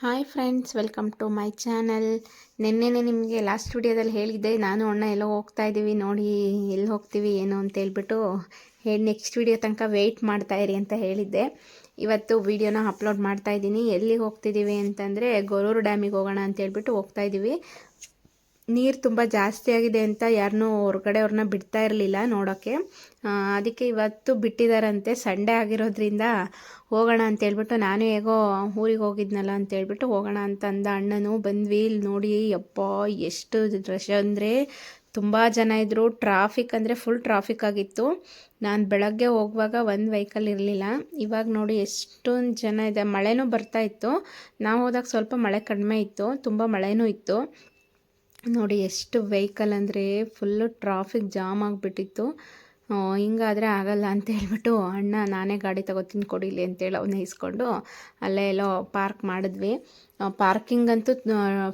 Hi friends welcome to my channel ನಿನ್ನೆನೆ ನಿಮಗೆ last ವಿಡಿಯೋದಲ್ಲಿ ಹೇಳಿದ್ದೆ, ನಾನು ಅಣ್ಣ ಎಲ್ಲೋ ಹೋಗ್ತಾ ಇದ್ದೀವಿ ನೋಡಿ ಎಲ್ಲಿ ಹೋಗ್ತೀವಿ, ಏನು ಅಂತ ಹೇಳ್ಬಿಟ್ಟು ಹೇಳಿ ನೆಕ್ಸ್ಟ್ ವಿಡಿಯೋ ತನಕ ವೆಯ್ಟ್ ಇರಿ ಅಂತ ಹೇಳಿದ್ದೆ. ಇವತ್ತು ವಿಡಿಯೋನ ಅಪ್ಲೋಡ್ ಮಾಡ್ತಾ ಇದ್ದೀನಿ. ಎಲ್ಲಿಗೆ ಹೋಗ್ತಿದ್ದೀವಿ ಅಂತಂದರೆ, ಗೊರೂರು ಡ್ಯಾಮಿಗೆ ಹೋಗೋಣ ಅಂತ ಹೇಳ್ಬಿಟ್ಟು ಹೋಗ್ತಾ ಇದ್ದೀವಿ ನೀರು ತುಂಬ ಜಾಸ್ತಿ ಆಗಿದೆ ಅಂತ ಯಾರನ್ನೂ ಹೊರಗಡೆ ಅವ್ರನ್ನ ಬಿಡ್ತಾ ಇರಲಿಲ್ಲ ನೋಡೋಕ್ಕೆ ಅದಕ್ಕೆ ಇವತ್ತು ಬಿಟ್ಟಿದ್ದಾರಂತೆ ಸಂಡೇ ಆಗಿರೋದ್ರಿಂದ ಹೋಗೋಣ ಅಂತ ಹೇಳ್ಬಿಟ್ಟು ನಾನು ಹೇಗೋ ಊರಿಗೆ ಹೋಗಿದ್ನಲ್ಲ ಅಂತ ಹೇಳ್ಬಿಟ್ಟು ಹೋಗೋಣ ಅಂತ ಅಂದ ಅಣ್ಣನು ಬಂದ್ವಿ. ಇಲ್ಲಿ ನೋಡಿ, ಯಪ್ಪ, ಎಷ್ಟು ರಶ್ ಅಂದರೆ ತುಂಬ ಜನ ಇದ್ದರು ಟ್ರಾಫಿಕ್ ಅಂದರೆ ಫುಲ್ ಟ್ರಾಫಿಕ್ ಆಗಿತ್ತು. ನಾನು ಬೆಳಗ್ಗೆ ಹೋಗುವಾಗ ಒಂದು ವೆಹಿಕಲ್ ಇರಲಿಲ್ಲ. ಇವಾಗ ನೋಡಿ ಎಷ್ಟೊಂದು ಜನ ಇದೆ. ಮಳೆನೂ ಬರ್ತಾ ಇತ್ತು. ನಾವು ಹೋದಾಗ ಸ್ವಲ್ಪ ಮಳೆ ಕಡಿಮೆ ಇತ್ತು. ತುಂಬ ಮಳೆನೂ ಇತ್ತು. ನೋಡಿ ಎಷ್ಟು ವೆಹಿಕಲ್ ಅಂದರೆ ಫುಲ್ಲು ಟ್ರಾಫಿಕ್ ಜಾಮ್ ಆಗಿಬಿಟ್ಟಿತ್ತು. ಹಿಂಗಾದರೆ ಆಗಲ್ಲ ಅಂತ ಹೇಳ್ಬಿಟ್ಟು, ಅಣ್ಣ, ನಾನೇ ಗಾಡಿ ತಗೋತೀನಿ ಕೊಡಿಲಿ ಅಂತೇಳಿ ಅವನ್ನ ಇಸ್ಕೊಂಡು ಅಲ್ಲೇ ಎಲ್ಲೋ ಪಾರ್ಕ್ ಮಾಡಿದ್ವಿ. ಪಾರ್ಕಿಂಗ್ ಅಂತೂ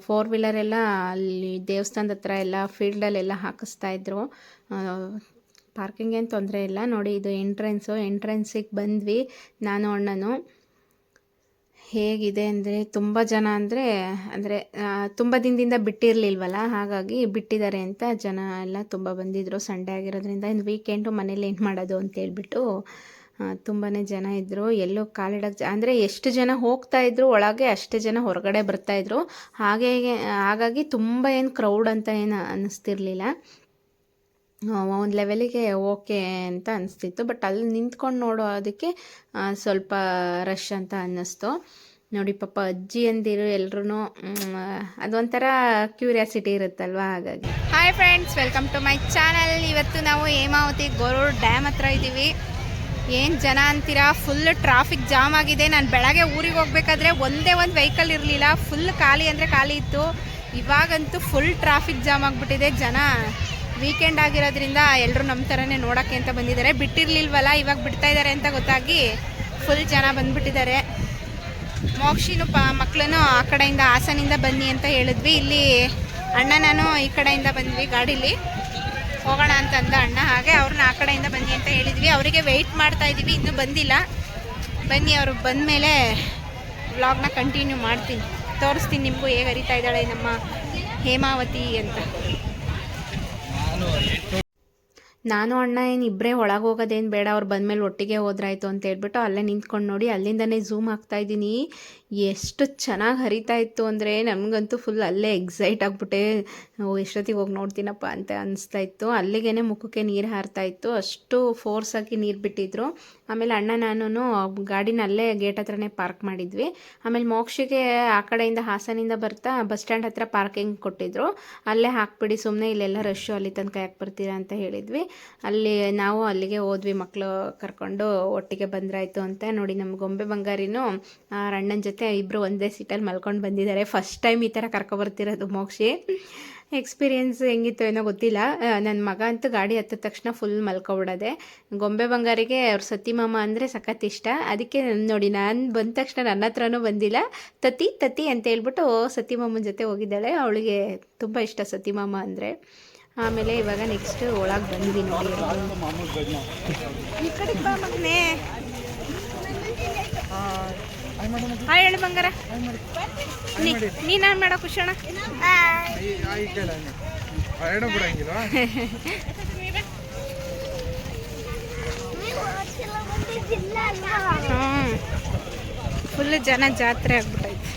ಫೋರ್ ವೀಲರ್ ಎಲ್ಲ ಅಲ್ಲಿ ದೇವಸ್ಥಾನದ ಹತ್ರ ಎಲ್ಲ ಫೀಲ್ಡಲ್ಲೆಲ್ಲ ಹಾಕಿಸ್ತಾ ಇದ್ರು. ಪಾರ್ಕಿಂಗ್ ಏನು ತೊಂದರೆ ಇಲ್ಲ. ನೋಡಿ ಇದು ಎಂಟ್ರೆನ್ಸು ಎಂಟ್ರೆನ್ಸಿಗೆ ಬಂದ್ವಿ, ನಾನು, ಅಣ್ಣನು. ಹೇಗಿದೆ ಅಂದರೆ ತುಂಬ ಜನ ಅಂದರೆ ಅಂದರೆ ತುಂಬ ದಿನದಿಂದ ಬಿಟ್ಟಿರಲಿಲ್ವಲ್ಲ? ಹಾಗಾಗಿ ಬಿಟ್ಟಿದ್ದಾರೆ ಅಂತ ಜನ ಎಲ್ಲ ತುಂಬ ಬಂದಿದ್ದರು ಸಂಡೇ ಆಗಿರೋದ್ರಿಂದ ಇನ್ನು ವೀಕೆಂಡು ಮನೇಲಿ ಏನು ಮಾಡೋದು ಅಂತ ಹೇಳ್ಬಿಟ್ಟು ತುಂಬಾ ಜನ ಇದ್ದರು ಎಲ್ಲೋ ಕಾಲಿಡಕ್ಕೆ ಅಂದರೆ ಎಷ್ಟು ಜನ ಹೋಗ್ತಾ ಇದ್ರು ಒಳಗೆ ಅಷ್ಟೇ ಜನ ಹೊರಗಡೆ ಬರ್ತಾಯಿದ್ರು ಹಾಗೆ, ಹಾಗಾಗಿ ತುಂಬ ಏನು ಕ್ರೌಡ್ ಅಂತ ಏನು ಅನ್ನಿಸ್ತಿರ್ಲಿಲ್ಲ. ಒಂದು ಲೆವೆಲಿಗೆ ಓಕೆ ಅಂತ ಅನಿಸ್ತಿತ್ತು. ಬಟ್ ಅಲ್ಲಿ ನಿಂತ್ಕೊಂಡು ನೋಡೋದಕ್ಕೆ ಸ್ವಲ್ಪ ರಶ್ ಅಂತ ಅನ್ನಿಸ್ತು. ನೋಡಿ ಪಾಪ ಅಜ್ಜಿ ಅಂದಿರು ಎಲ್ರೂ ಅದೊಂಥರ ಕ್ಯೂರಿಯಾಸಿಟಿ ಇರುತ್ತಲ್ವಾ ಹಾಗಾಗಿ. Hi friends welcome to my channel ಇವತ್ತು ನಾವು ಹೇಮಾವತಿ ಗೊರೂರು ಡ್ಯಾಮ್ ಹತ್ರ ಇದ್ದೀವಿ. ಏನು ಜನ ಅಂತೀರಾ? ಫುಲ್ ಟ್ರಾಫಿಕ್ ಜಾಮ್ ಆಗಿದೆ. ನಾನು ಬೆಳಗ್ಗೆ ಊರಿಗೆ ಹೋಗ್ಬೇಕಾದ್ರೆ ಒಂದೇ ಒಂದು ವೆಹಿಕಲ್ ಇರಲಿಲ್ಲ. ಫುಲ್ ಖಾಲಿ ಅಂದರೆ ಖಾಲಿ ಇತ್ತು. ಇವಾಗಂತೂ ಫುಲ್ ಟ್ರಾಫಿಕ್ ಜಾಮ್ ಆಗಿಬಿಟ್ಟಿದೆ ಜನ. ವೀಕೆಂಡ್ ಆಗಿರೋದ್ರಿಂದ ಎಲ್ಲರೂ ನಮ್ಮ ಥರನೇ ನೋಡೋಕ್ಕೆ ಅಂತ ಬಂದಿದ್ದಾರೆ. ಬಿಟ್ಟಿರಲಿಲ್ವಲ್ಲ, ಇವಾಗ ಬಿಡ್ತಾ ಇದ್ದಾರೆ ಅಂತ ಗೊತ್ತಾಗಿ ಫುಲ್ ಜನ ಬಂದುಬಿಟ್ಟಿದ್ದಾರೆ. ಮೋಕ್ಷಿನೂ ಪ ಮಕ್ಕಳನ್ನು ಆ ಕಡೆಯಿಂದ, ಹಾಸನಿಂದ ಬನ್ನಿ ಅಂತ ಹೇಳಿದ್ವಿ. ಇಲ್ಲಿ ಅಣ್ಣ ನಾನು ಈ ಕಡೆಯಿಂದ ಬಂದ್ವಿ ಗಾಡೀಲಿ. ಹೋಗೋಣ ಅಂತ ಅಂದ ಅಣ್ಣ. ಹಾಗೆ ಅವ್ರನ್ನ ಆ ಕಡೆಯಿಂದ ಬನ್ನಿ ಅಂತ ಹೇಳಿದ್ವಿ. ಅವರಿಗೆ ವೆಯ್ಟ್ ಮಾಡ್ತಾ ಇದ್ದೀವಿ ಇನ್ನೂ ಬಂದಿಲ್ಲ. ಬನ್ನಿ, ಅವರು ಬಂದ ಮೇಲೆ ವ್ಲಾಗ್ನ ಕಂಟಿನ್ಯೂ ಮಾಡ್ತೀನಿ. ತೋರಿಸ್ತೀನಿ ನಿಮಗೂ ಹೇಗೆ ಹರಿತಾ ಇದ್ದಾಳೆ ನಮ್ಮ ಹೇಮಾವತಿ ಅಂತ. ನಾನು ಅಣ್ಣ ಏನು ಇಬ್ಬರೇ ಒಳಗೆ ಹೋಗೋದೇನು ಬೇಡ, ಅವ್ರು ಬಂದಮೇಲೆ ಒಟ್ಟಿಗೆ ಹೋದ್ರಾಯ್ತು ಅಂತ ಹೇಳ್ಬಿಟ್ಟು ಅಲ್ಲೇ ನಿಂತ್ಕೊಂಡು ನೋಡಿ, ಅಲ್ಲಿಂದನೇ ಝೂಮ್ ಆಗ್ತಾ ಇದ್ದೀನಿ. ಎಷ್ಟು ಚೆನ್ನಾಗಿ ಹರಿತಾ ಇತ್ತು ಅಂದರೆ ನಮಗಂತೂ ಫುಲ್ ಅಲ್ಲೇ ಎಕ್ಸೈಟ್ ಆಗಿಬಿಟ್ಟೆ. ಎಷ್ಟೊತ್ತಿಗೆ ಹೋಗಿ ನೋಡ್ತೀನಪ್ಪ ಅಂತ ಅನಿಸ್ತಾ ಇತ್ತು. ಅಲ್ಲಿಗೇ ಮುಖಕ್ಕೆ ನೀರು ಹಾರ್ತಾ ಇತ್ತು. ಅಷ್ಟು ಫೋರ್ಸ್ ಆಗಿ ನೀರು ಬಿಟ್ಟಿದ್ರು. ಆಮೇಲೆ ಅಣ್ಣ ನಾನು ಗಾಡಿನ ಅಲ್ಲೇ ಗೇಟ್ ಹತ್ರನೇ ಪಾರ್ಕ್ ಮಾಡಿದ್ವಿ. ಆಮೇಲೆ ಮೋಕ್ಷಿಗೆ ಆ ಕಡೆಯಿಂದ ಹಾಸನಿಂದ ಬರ್ತಾ ಬಸ್ ಸ್ಟ್ಯಾಂಡ್ ಹತ್ರ ಪಾರ್ಕಿಂಗ್ ಕೊಟ್ಟಿದ್ರು. ಅಲ್ಲೇ ಹಾಕ್ಬಿಡಿ ಸುಮ್ಮನೆ ಇಲ್ಲೆಲ್ಲ ರಶ್ಶು ಅಲ್ಲಿ ತನಕ ಯಾಕೆ ಬರ್ತೀರಾ ಅಂತ ಹೇಳಿದ್ವಿ. ಅಲ್ಲಿ ನಾವು ಅಲ್ಲಿಗೆ ಹೋದ್ವಿ ಮಕ್ಕಳು ಕರ್ಕೊಂಡು. ಒಟ್ಟಿಗೆ ಬಂದ್ರಾಯ್ತು ಅಂತ. ನೋಡಿ ನಮ್ಮ ಗೊಂಬೆ ಬಂಗಾರಿನೂ ಅಣ್ಣನ ಜೊತೆ ಇಬ್ಬರು ಒಂದೇ ಸೀಟಲ್ಲಿ ಮಲ್ಕೊಂಡು ಬಂದಿದ್ದಾರೆ. ಫಸ್ಟ್ ಟೈಮ್ ಈ ಥರ ಕರ್ಕೊಬರ್ತಿರೋದು ಮೋಕ್ಷಿ. ಎಕ್ಸ್ಪೀರಿಯೆನ್ಸ್ ಹೆಂಗಿತ್ತು ಏನೋ ಗೊತ್ತಿಲ್ಲ. ನನ್ನ ಮಗ ಅಂತೂ ಗಾಡಿ ಹತ್ತಿದ ತಕ್ಷಣ ಫುಲ್ ಮಲ್ಕೊಬಿಡೋದೆ. ಗೊಂಬೆ ಬಂಗಾರಿಗೆ ಅವ್ರ ಸತಿ ಮಾಮ ಅಂದರೆ ಸಖತ್ ಇಷ್ಟ. ಅದಕ್ಕೆ ನೋಡಿ ನಾನು ಬಂದ ತಕ್ಷಣ ನನ್ನ ಹತ್ರನೂ ಬಂದಿಲ್ಲ. ತತಿ ತತಿ ಅಂತ ಹೇಳ್ಬಿಟ್ಟು ಸತಿ ಮಾಮನ ಜೊತೆ ಹೋಗಿದ್ದಾಳೆ. ಅವಳಿಗೆ ತುಂಬ ಇಷ್ಟ ಸತಿ ಮಾಮ ಅಂದರೆ. ಆಮೇಲೆ ಇವಾಗ ನೆಕ್ಸ್ಟ್ ಒಳಗೆ ಬಂದ್ವಿ ನೋಡಿ. ಈ ಕಡೆ ಹಾಯ್ ಹೇಳಿ ಬಂಗಾರ. ನೀನು ಏನು ಮಾಡೋ ಬಿಡಂಗಿಲ್ವಾ ಹ್ಞೂ ಫುಲ್ ಜನ ಜಾತ್ರೆ ಆಗ್ಬಿಟ್ಟೈತೆ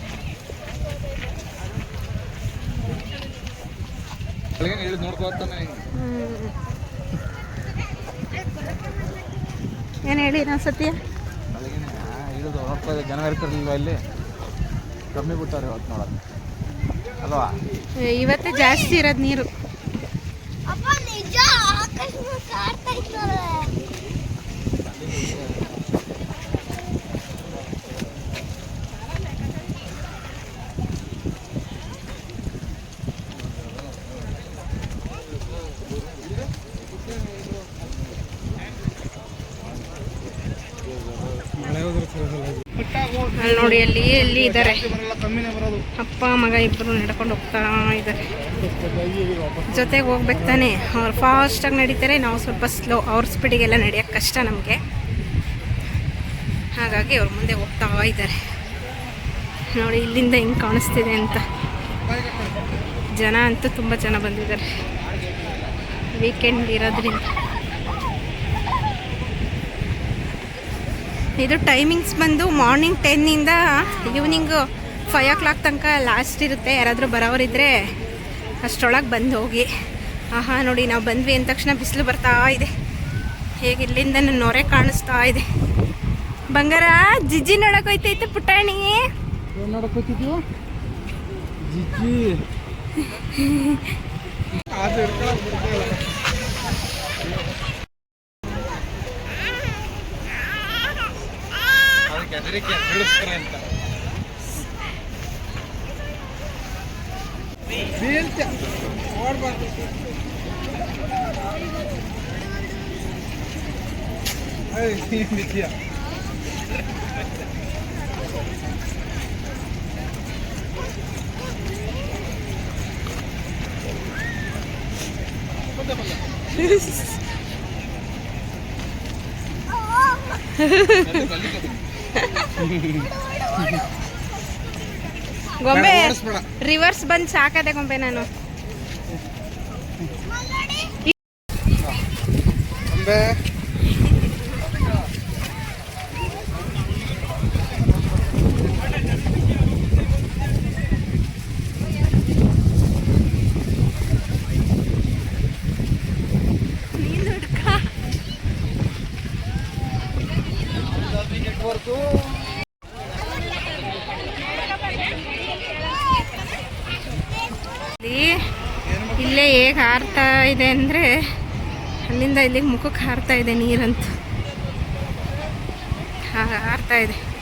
ಏನು ಹೇಳಿ ನಾನು ಸತ್ಯ ನೋಡ್ಕೋದೆ ಜನ ಇರ್ತಿರ್ಲಿಲ್ವ ಇಲ್ಲಿ ಕಮ್ಮಿ ಬಿಟ್ಟಾರೆ ಇವತ್ತು ನೋಡೋದು ಅಲ್ವಾ? ಇವತ್ತೇ ಜಾಸ್ತಿ ಇರೋದು ನೀರು. ಅಪ್ಪ ನಿಜ ಆಕಾಶ ಕಾಡ್ತಾ ಇದ್ದಾರೆ ಮಳೆ ಹೋದ್ರೆ ಅಲ್ಲಿ ನೋಡಿ ಅಲ್ಲಿ ಎಲ್ಲಿ ಇದ್ದಾರೆ ಅಪ್ಪ, ಮಗ ಇಬ್ಬರು ನಡ್ಕೊಂಡು ಹೋಗ್ತಾ ಇದ್ದಾರೆ ಜೊತೆಗೆ ಹೋಗ್ಬೇಕು ತಾನೆ. ಅವ್ರು ಫಾಸ್ಟಾಗಿ ನಡೀತಾರೆ, ನಾವು ಸ್ವಲ್ಪ ಸ್ಲೋ ಅವ್ರ ಸ್ಪೀಡಿಗೆಲ್ಲ ನಡೆಯೋಕ್ಕೆ ಕಷ್ಟ ನಮಗೆ. ಹಾಗಾಗಿ ಅವ್ರ ಮುಂದೆ ಹೋಗ್ತಾ ಇದ್ದಾರೆ ನೋಡಿ, ಇಲ್ಲಿಂದ ಹೆಂಗೆ ಕಾಣಿಸ್ತಿದೆ ಅಂತ. ಜನ ಅಂತೂ ತುಂಬ ಜನ ಬಂದಿದ್ದಾರೆ. ವೀಕೆಂಡ್ ಇರೋದ್ರಿಂದ. ಇದು ಟೈಮಿಂಗ್ಸ್ ಬಂದು ಮಾರ್ನಿಂಗ್ ಟೆನ್ನಿಂದ ಈವ್ನಿಂಗು ಫೈವ್ ಓ ಕ್ಲಾಕ್ ತನಕ ಲಾಸ್ಟ್ ಇರುತ್ತೆ. ಯಾರಾದರೂ ಬರೋರಿದ್ದರೆ ಅಷ್ಟರೊಳಗೆ ಬಂದು ಹೋಗಿ. ಆಹಾ ನೋಡಿ ನಾವು ಬಂದ್ವಿ ಅಂದ ತಕ್ಷಣ ಬಿಸಿಲು ಬರ್ತಾ ಇದೆ. ಹೇಗೆ ಇಲ್ಲಿಂದ ನನ್ನ ನೊರೆ ಕಾಣಿಸ್ತಾ ಇದೆ. ಬಂಗಾರ ಜಿಜ್ಜಿ ನೋಡಕ್ ಹೋಯ್ತೈತೆ ಪುಟಾಣಿ. ಜಿಜ್ಜಿ ಹೆದರಿಕೆ ಬೀಳಿಸ್ತಾರೆ ಅಂತ ಬೀಳ್ತೆ ಓಡ್ಬಾರ್ದು ಏಯ್, ನೀನ್ ನಿತ್ಯ. ಗೊಂಬೆ ರಿವರ್ಸ್ ಬಂದು ಸಾಕದೆ ಗೊಂಬೆ ನಾನು. ಅಂಬೆ ಇಲ್ಲಿ ಇಲ್ಲೇ ಹೇಗೆ ಹಾರ್ತಾ ಇದೆ ಅಂದರೆ ಅಲ್ಲಿಂದ ಇಲ್ಲಿಗೆ ಮುಖಕ್ಕೆ ಹಾರ್ತಾ ಇದೆ ನೀರಂತೂ. ಹಾರ್ತಾ ಇದೆ.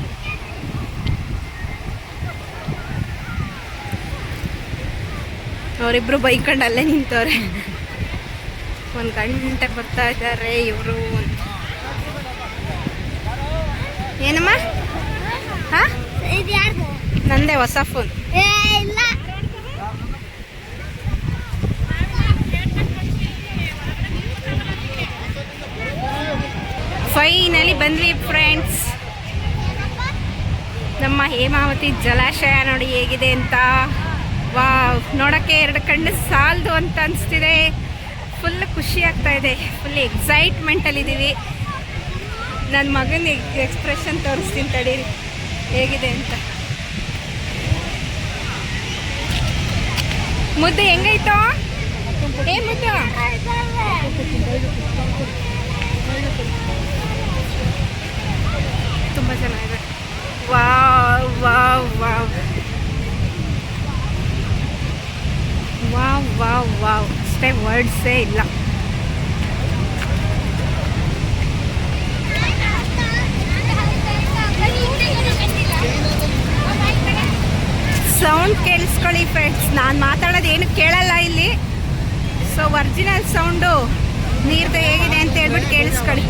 ಅವರಿಬ್ರು ಬೈಕೊಂಡು ಅಲ್ಲೇ ನಿಂತವ್ರೆ. ಒಂದು ಗಂಟೆ ಬರ್ತಾ ಇದ್ದಾರೆ ಇವರು ಅಂತ. ಏನಮ್ಮ? ಹಾ? ನಂದೇ ಹೊಸ ಫೋನ್ ಇಲ್ಲ. ಫೈನಲಿ ಬಂದ್ವಿ ಫ್ರೆಂಡ್ಸ್ ನಮ್ಮ ಹೇಮಾವತಿ ಜಲಾಶಯ ನೋಡಿ ಹೇಗಿದೆ ಅಂತ. ವಾ ನೋಡೋಕ್ಕೆ ಎರಡು ಕಣ್ಣು ಸಾಲದು ಅಂತ ಅನಿಸ್ತಿದೆ. ಫುಲ್ ಖುಷಿ ಆಗ್ತಾ ಇದೆ. ಫುಲ್ ಎಕ್ಸೈಟ್ಮೆಂಟಲ್ಲಿದ್ದೀವಿ ನನ್ನ ಮಗನ ಎಕ್ಸ್ಪ್ರೆಷನ್ ತೋರಿಸ್ತೀನಿ ತಡೀರಿ. ಹೇಗಿದೆ ಅಂತ. ಮುದ್ದೆ ಹೆಂಗೈತೋ? ಏ ಮುದ್ದು? ತುಂಬ ಚೆನ್ನಾಗಿದೆ. Wow wow wow. Wow wow ಅಷ್ಟೇ ವರ್ಡ್ಸೇ ಇಲ್ಲ. ಸೌಂಡ್ ಕೇಳಿಸ್ಕೊಳ್ಳಿ ಫ್ರೆಂಡ್ಸ್ ನಾನು ಮಾತಾಡೋದು ಏನು ಕೇಳಲ್ಲ ಇಲ್ಲಿ. ಸೊ ಒರಿಜಿನಲ್ ಸೌಂಡು ನೀರ್ದು ಹೇಗಿದೆ ಅಂತ ಹೇಳ್ಬಿಟ್ಟು ಕೇಳಿಸ್ಕೊಳ್ಳಿ.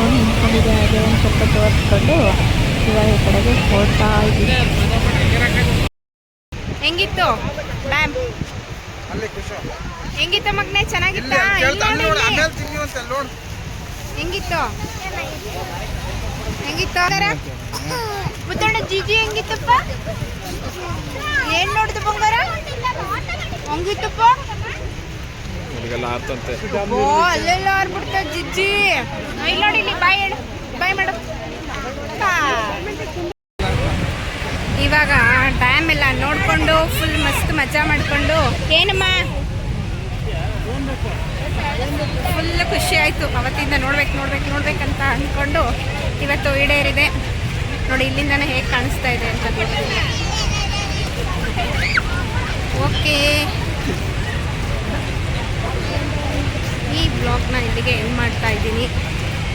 ಅದಕ್ಕೆ ಹಿಂಕೊಂಡಿದೆ ಅದೇ ಒಂದು ಸ್ವಲ್ಪ ತೋರಿಸ್ಕೊಂಡು ಇವಾಗ ಈ ಕಡೆಗೆ ಹೋಗ್ತಾ ಇದ್ದೀವಿ ಹೆಂಗಿತ್ತು? ಮ್ಯಾಮ್. ಹೆಂಗಿತ್ತು ಮಗ್ನೆ? ಚೆನ್ನಾಗಿತ್ತ? ಹೆಂಗಿತ್ತು? ಹೆಂಗಿತ್ತು ಮುತ್ತಣ್ಣ ಜಿಜಿ ಹೆಂಗಿತ್ತಪ್ಪ? ಏನ್ ನೋಡ್ದು ಬಂಗಾರ? ಹಂಗಿತ್ತಪ್ಪ? ಹುಡುಗೆಲ್ಲ ಆರ್ತಂತೆ ಓ ಅಲ್ಲೆಲ್ಲ ಆರ್ಬಿಡ್ತ ಜಿಜ್ಜಿ. ಇಲ್ಲಿ ನೋಡಿ ಇಲ್ಲಿ ಬಾಯ್ ಹೇಳು. ಬಾಯ್ ಮಾಡು. ಇವಾಗ ಟೈಮ್ ಎಲ್ಲ ನೋಡ್ಕೊಂಡು ಫುಲ್ ಮಸ್ತ್ ಮಜಾ ಮಾಡ್ಕೊಂಡು. ಏನಮ್ಮ? ಫುಲ್ ಖುಷಿ ಆಯ್ತು. ಅವತ್ತಿಂದ ನೋಡ್ಬೇಕು ನೋಡ್ಬೇಕು ನೋಡ್ಬೇಕಂತ ಅಂದ್ಕೊಂಡು ಇವತ್ತು ಈಡೇರಿದೆ. ನೋಡಿ ಇಲ್ಲಿಂದನೇ ಹೇಗೆ ಕಾಣಿಸ್ತಾ ಇದೆ ಅಂತ ಓಕೆ ಈ ಬ್ಲಾಗ್ನ ಇಲ್ಲಿಗೆ ಎಂಡ್ ಮಾಡ್ತಾ ಇದ್ದೀನಿ.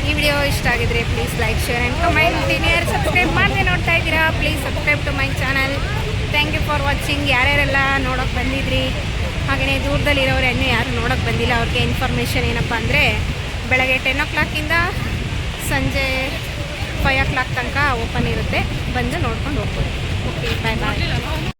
ಈ ವಿಡಿಯೋ ಇಷ್ಟ ಆಗಿದ್ರೆ please like share and comment ಯಾರು ಸಬ್ಸ್ಕ್ರೈಬ್ ಮಾಡದೆ ನೋಡ್ತಾ ಇದ್ದೀರಾ please subscribe to my channel thank you for watching ಯಾರ್ಯಾರೆಲ್ಲ ನೋಡೋಕೆ ಬಂದಿದ್ರಿ? ಹಾಗೆಯೇ ದೂರದಲ್ಲಿರೋರು ಇನ್ನೂ ಯಾರು ನೋಡೋಕೆ ಬಂದಿಲ್ಲ, ಅವ್ರಿಗೆ ಇನ್ಫಾರ್ಮೇಷನ್ ಏನಪ್ಪ ಅಂದರೆ ಬೆಳಗ್ಗೆ ಟೆನ್ ಓ ಕ್ಲಾಕಿಂದ ಸಂಜೆ ಫೈವ್ ಓ ಕ್ಲಾಕ್ ತನಕ ಓಪನ್ ಇರುತ್ತೆ. ಬಂದು ನೋಡ್ಕೊಂಡು ಹೋಗ್ಬೋದು. ಓಕೆ ಬಾಯ್ ಬಾಯ್